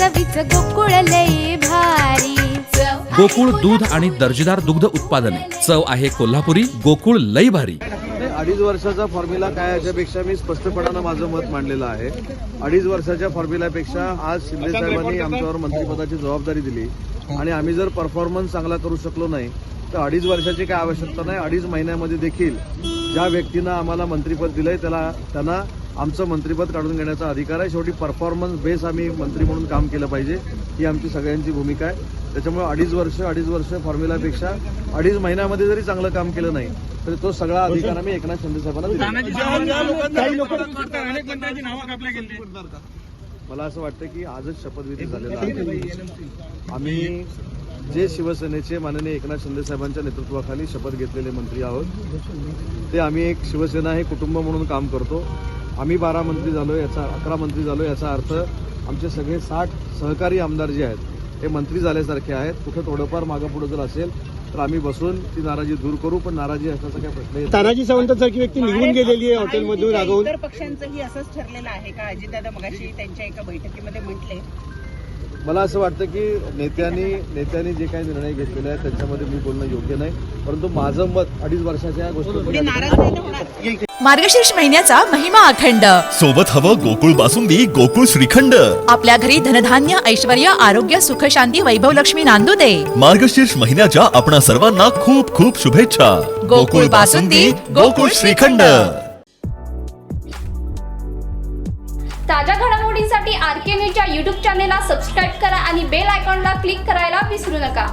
चवीच गोकुळ लई भारी. गोकुळ दूध आणि दर्जेदार दुग्ध उत्पादने. चव आहे कोल्हापुरी गोकुळ लई भारी. अडीच वर्षाचा फॉर्म्युला काय याच्यापेक्षा मी स्पष्टपणानं माझं मत मांडलेलं आहे. अडीच वर्षाच्या फॉर्म्युल्यापेक्षा आज शिंदे साहेबांनी आमच्यावर मंत्रिपदाची जबाबदारी दिली. आणि आम्ही जर परफॉर्मन्स चांगला करू शकलो नाही तर अडीच वर्षाची काय आवश्यकता नाही. अडीच महिन्यामध्ये देखील ज्या व्यक्तीनं आम्हाला मंत्रिपद दिलंय त्याला त्यांना आमचं मंत्रिपद काढून घेण्याचा अधिकार आहे. शेवटी परफॉर्मन्स बेस आम्ही मंत्री म्हणून काम केलं पाहिजे. ही आमची सगळ्यांची भूमिका आहे. त्याच्यामुळे अडीच वर्ष अडीच वर्ष फॉर्म्युलापेक्षा अडीच महिन्यामध्ये जरी चांगलं काम केलं नाही तर तो सगळा अधिकार आम्ही एकनाथ शिंदे साहेबांना दिला मला असं वाटतं की आजच शपथविधी झालेला आहे. आम्ही जे शिवसेनेचे माननीय एकनाथ शिंदे साहेबांच्या नेतृत्वाखाली शपथ घेतलेले मंत्री आहोत ते आम्ही एक शिवसेना हे कुटुंब म्हणून काम करतो. आम्ही बारा मंत्री झालो याचा अकरा मंत्री झालो याचा अर्थ आमचे सगळे साठ सहकारी आमदार जे आहेत हे मंत्री झाल्यासारखे आहेत. कुठं थोडंफार मागं पुढं जर असेल तर आम्ही बसून ती नाराजी दूर करू पण नाराजी असण्याचा काही प्रश्न. तानाजी सावंतांसारखी व्यक्ती निघून गेलेली आहे हॉटेलमधून रागवून इतर पक्षांचंही असंच ठरलेलं आहे का? अजितदादा मगाशी त्यांच्या एका बैठकीमध्ये म्हटले मला असं वाटतं की नेत्यांनी नेत्यांनी जे काही निर्णय घेतलेले आहेत त्यांच्यामध्ये मी बोलणं योग्य नाही. परंतु माझं मत अडीच वर्षाच्या गोष्टी मार्गशीर्ष महिन्याचा महिमा अखंड. सोबत हवं गोकुळ बासुंदी गोकुळ श्रीखंड. आपल्या घरी धनधान्य ऐश्वर आरोग्य सुख शांती वैभव लक्ष्मी नांदू दे. मार्गशीर्ष महिन्याच्या आपणा सर्वांना खूप खूप शुभेच्छा. गोकुळ बासुंदी, गोकुळ श्रीखंड. ताज्या घडामोडींसाठी आर के न्यूजच्या यूट्यूब चॅनेलला सबस्क्राईब करा आणि बेल आयकॉनला क्लिक करायला विसरू नका.